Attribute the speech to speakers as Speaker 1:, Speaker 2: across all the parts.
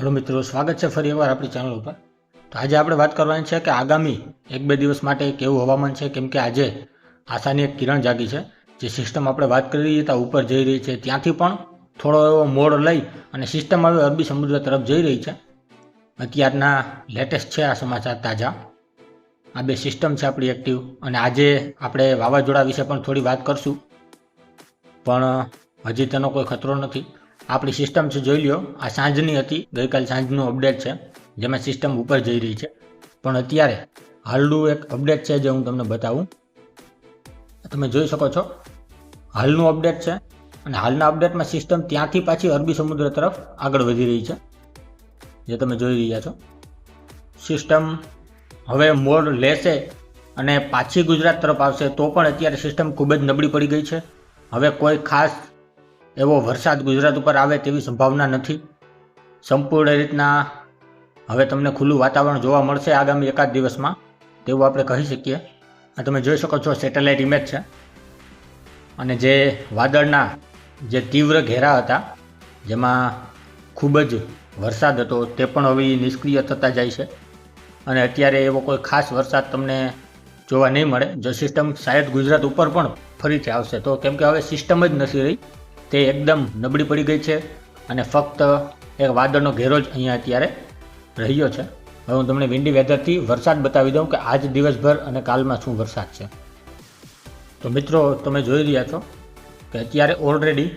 Speaker 1: Hello મિત્રો, સ્વાગત છે ફરી એકવાર આપણી ચેનલ ઉપર. તો આજે આપણે વાત કરવાની છે કે આગામી એક બે દિવસ માટે કેવું હવામાન છે, કેમ કે આજે આશાની એક કિરણ જાગી છે. જે સિસ્ટમ આપણે વાત કરી રહી હતા, ઉપર જઈ રહી છે, ત્યાંથી પણ થોડો એવો મોડ લઈ અને સિસ્ટમ હવે અરબી સમુદ્ર તરફ જઈ રહી છે. અત્યારના લેટેસ્ટ છે આ સમાચાર તાજા. આ બે સિસ્ટમ છે આપણી એક્ટિવ અને આજે આપણે વાવાઝોડા વિશે પણ થોડી વાત કરશું. પણ હજી તેનો કોઈ ખતરો નથી. આપણી સિસ્ટમ છે, જોઈ લ્યો. આ સાંજની હતી. ગઈકાલ સાંજનું અપડેટ છે, જેમાં સિસ્ટમ ઉપર જઈ રહી છે. પણ અત્યારે હાલનું એક અપડેટ છે, જે હું તમને બતાવું. તમે જોઈ શકો છો. હાલનું અપડેટ છે અને હાલના અપડેટમાં સિસ્ટમ ત્યાંથી પાછી અરબી સમુદ્ર તરફ આગળ વધી રહી છે, જે તમે જોઈ રહ્યા છો. સિસ્ટમ હવે મોડ લેશે અને પાછી ગુજરાત તરફ આવશે, તો પણ અત્યારે સિસ્ટમ ખૂબ જ નબળી પડી ગઈ છે. હવે કોઈ ખાસ એવો વરસાદ ગુજરાત ઉપર આવે તેવી સંભાવના નથી. સંપૂર્ણ રીતના હવે તમને ખુલ્લું વાતાવરણ જોવા મળશે આગામી એકાદ દિવસમાં, તેવું આપણે કહી શકીએ. આ તમે જોઈ શકો છો સેટેલાઇટ ઇમેજ છે. અને જે વાદળના જે તીવ્ર ઘેરા હતા, જેમાં ખૂબ જ વરસાદ હતો, તે પણ હવે નિષ્ક્રિય થતા જાય છે. અને અત્યારે એવો કોઈ ખાસ વરસાદ તમને જોવા નહીં મળે. જો સિસ્ટમ શાયદ ગુજરાત ઉપર પણ ફરીથી આવશે. તો કેમ કે હવે સિસ્ટમ જ નથી રહી. તે એકદમ નબળી પડી ગઈ છે અને ફક્ત એક વાદળનો ઘેરો જ અહીંયા અત્યારે રહ્યો છે. હવે હું તમને વિન્ડી વેધરથી વરસાદ બતાવી દઉં કે આજ દિવસભર અને કાલમાં શું વરસાદ છે. તો મિત્રો, તમે જોઈ રહ્યા છો કે અત્યારે ઓલરેડી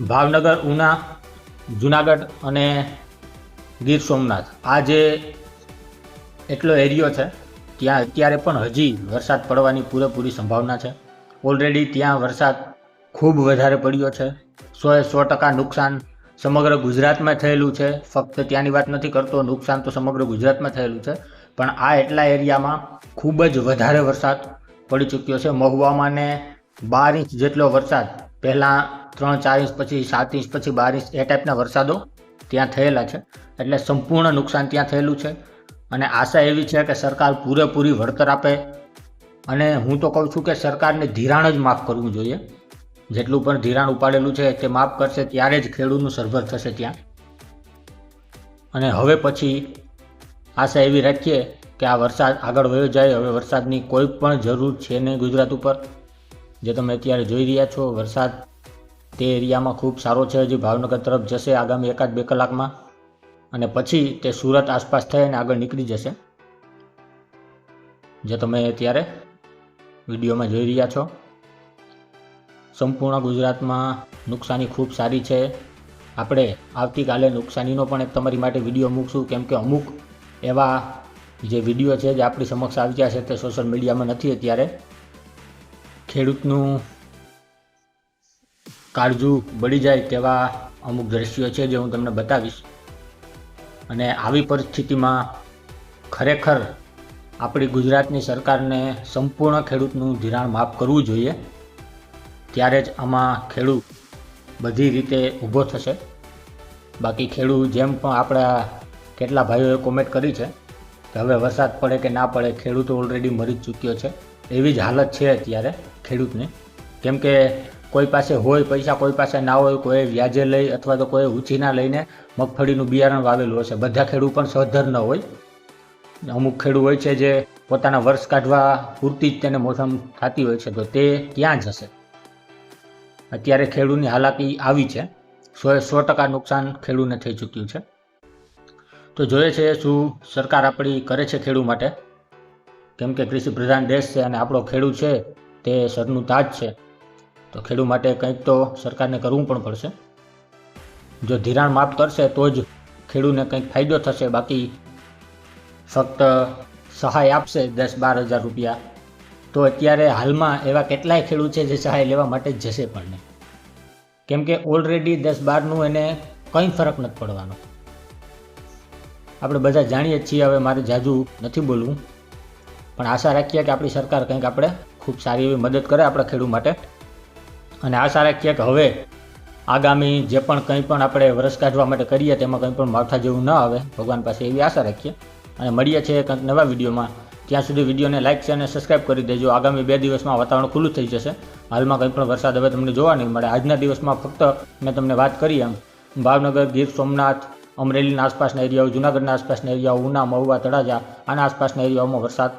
Speaker 1: ભાવનગર, ઉના, જુનાગઢ અને ગીર સોમનાથ આ જે એટલો એરિયો છે, ત્યાં અત્યારે પણ હજી વરસાદ પડવાની પૂરેપૂરી સંભાવના છે. ઓલરેડી ત્યાં વરસાદ ખૂબ વધારે પડ્યો છે. સોએ સો ટકા નુકસાન સમગ્ર ગુજરાતમાં થયેલું છે. ફક્ત ત્યાંની વાત નથી કરતો, નુકસાન તો સમગ્ર ગુજરાતમાં થયેલું છે. પણ આ એટલા એરિયામાં ખૂબ જ વધારે વરસાદ પડી ચૂક્યો છે. મહુવામાં ને બાર ઇંચ જેટલો વરસાદ, પહેલાં ત્રણ, ચાર ઇંચ પછી સાત ઇંચ પછી બાર ઇંચ એ ટાઈપના વરસાદો ત્યાં થયેલા છે. એટલે સંપૂર્ણ નુકસાન ત્યાં થયેલું છે. અને આશા એવી છે કે સરકાર પૂરેપૂરી વળતર આપે. અને હું તો કહું છું કે સરકારને ધિરાણ જ માફ કરવું જોઈએ. જેટલું પણ ધિરાણ ઉપાડેલું છે તે માફ કરશે, ત્યારે જ ખેડૂતનું સરભર થશે ત્યાં. અને હવે પછી આશા એવી રાખીએ કે આ વરસાદ આગળ વયો જાય, હવે વરસાદની કોઈ પણ જરૂર છે નહીં ગુજરાત ઉપર. જે તમે અત્યારે જોઈ રહ્યા છો, વરસાદ તે એરિયામાં ખૂબ સારો છે, હજી ભાવનગર તરફ જશે આગામી એકાદ બે કલાકમાં. અને પછી તે સુરત આસપાસ થઈ અને આગળ નીકળી જશે. જે તમે અત્યારે વિડીયોમાં જોઈ રહ્યા છો. સંપૂર્ણ ગુજરાતમાં નુકસાની ખૂબ સારી છે. આપણે આવતીકાલે નુકસાનીનો પણ એક તમારી માટે વીડિયો મૂકશું, કેમ કે અમુક એવા જે વીડિયો છે જે આપણી સમક્ષ આવ્યા છે તે સોશિયલ મીડિયામાં નથી અત્યારે. ખેડૂતનું કાળજું બળી જાય તેવા અમુક દ્રશ્યો છે જે હું તમને બતાવીશ. અને આવી પરિસ્થિતિમાં ખરેખર આપણી ગુજરાતની સરકારને સંપૂર્ણ ખેડૂતનું ધિરાણ માફ કરવું જોઈએ. ત્યારે જ આમાં ખેડૂત બધી રીતે ઊભો થશે. બાકી ખેડૂત જેમ પણ આપણા કેટલા ભાઈઓએ કોમેન્ટ કરી છે કે હવે વરસાદ પડે કે ના પડે, ખેડૂત ઓલરેડી મરી જ ચૂક્યો છે. એવી જ હાલત છે અત્યારે ખેડૂતની. કેમ કે કોઈ પાસે હોય પૈસા, કોઈ પાસે ના હોય, કોઈ વ્યાજે લઈ અથવા તો કોઈ ઉછીના લઈને મગફળીનું બિયારણ વાવેલું હશે. બધા ખેડૂત પણ સહધર ન હોય. અમુક ખેડૂત હોય છે જે પોતાના વર્ષ કાઢવા પૂરતી જ તેને મોસમ થતી હોય છે. તો તે ક્યાં જશે અત્યારે ખેડૂતની હાલાકી આવી છે. સો સો ટકા નુકસાન ખેડૂને થઈ ચૂક્યું છે. તો જોઈએ છે શું સરકાર આપણી કરે છે ખેડૂત માટે. કેમ કે કૃષિ પ્રધાન દેશ છે અને આપણો ખેડૂત છે તે સરનું તાજ છે. તો ખેડૂત માટે કંઈક તો સરકારને કરવું પણ પડશે. જો ધિરાણ માફ કરશે તો જ ખેડૂતને કંઈક ફાયદો થશે. બાકી ફક્ત સહાય આપશે દસ બાર હજાર રૂપિયા. તો અત્યારે હાલમાં એવા કેટલાય ખેડૂત છે જે સહાય લેવા માટે જશે પણ નહીં. કેમ કે ઓલરેડી દસ બારનું એને કંઈ ફરક નથી પડવાનો. આપણે બધા જાણીએ છીએ, હવે મારે જાજુ નથી બોલવું. પણ આશા રાખીએ કે આપણી સરકાર કંઈક આપણે ખૂબ સારી એવી મદદ કરે આપણા ખેડૂત માટે. અને આશા રાખીએ કે હવે આગામી જે પણ કંઈ પણ આપણે વરસ કાઢવા માટે કરીએ તેમાં કંઈ પણ માવઠા જેવું ન આવે, ભગવાન પાસે એવી આશા રાખીએ. અને મળીએ છીએ કંઈક નવા વિડીયોમાં. ત્યાં સુધી વિડીયોને લાઇક છે અને સબસ્ક્રાઈબ કરી દેજો. આગામી બે દિવસમાં વાતાવરણ ખુલ્લું થઈ જશે. હાલમાં કંઈ પણ વરસાદ હવે તમને જોવા નહીં મળે. આજના દિવસમાં ફક્ત મેં તમને વાત કરી એમ. ભાવનગર, ગીર સોમનાથ, અમરેલીના આસપાસના એરિયાઓ, જૂનાગઢના આસપાસના એરિયાઓ, ઉના, મહુવા, તળાજા, આના આસપાસના એરિયાઓમાં વરસાદ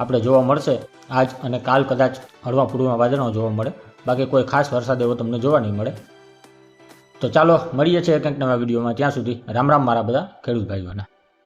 Speaker 1: આપણે જોવા મળશે. આજ અને કાલ કદાચ હળવા પૂર્વમાં વાદળો જોવા મળે. બાકી કોઈ ખાસ વરસાદ એવો તમને જોવા નહીં મળે. તો ચાલો, મળીએ છીએ કંઈક નવા વિડીયોમાં. ત્યાં સુધી રામ રામ મારા બધા ખેડૂત ભાઈઓના.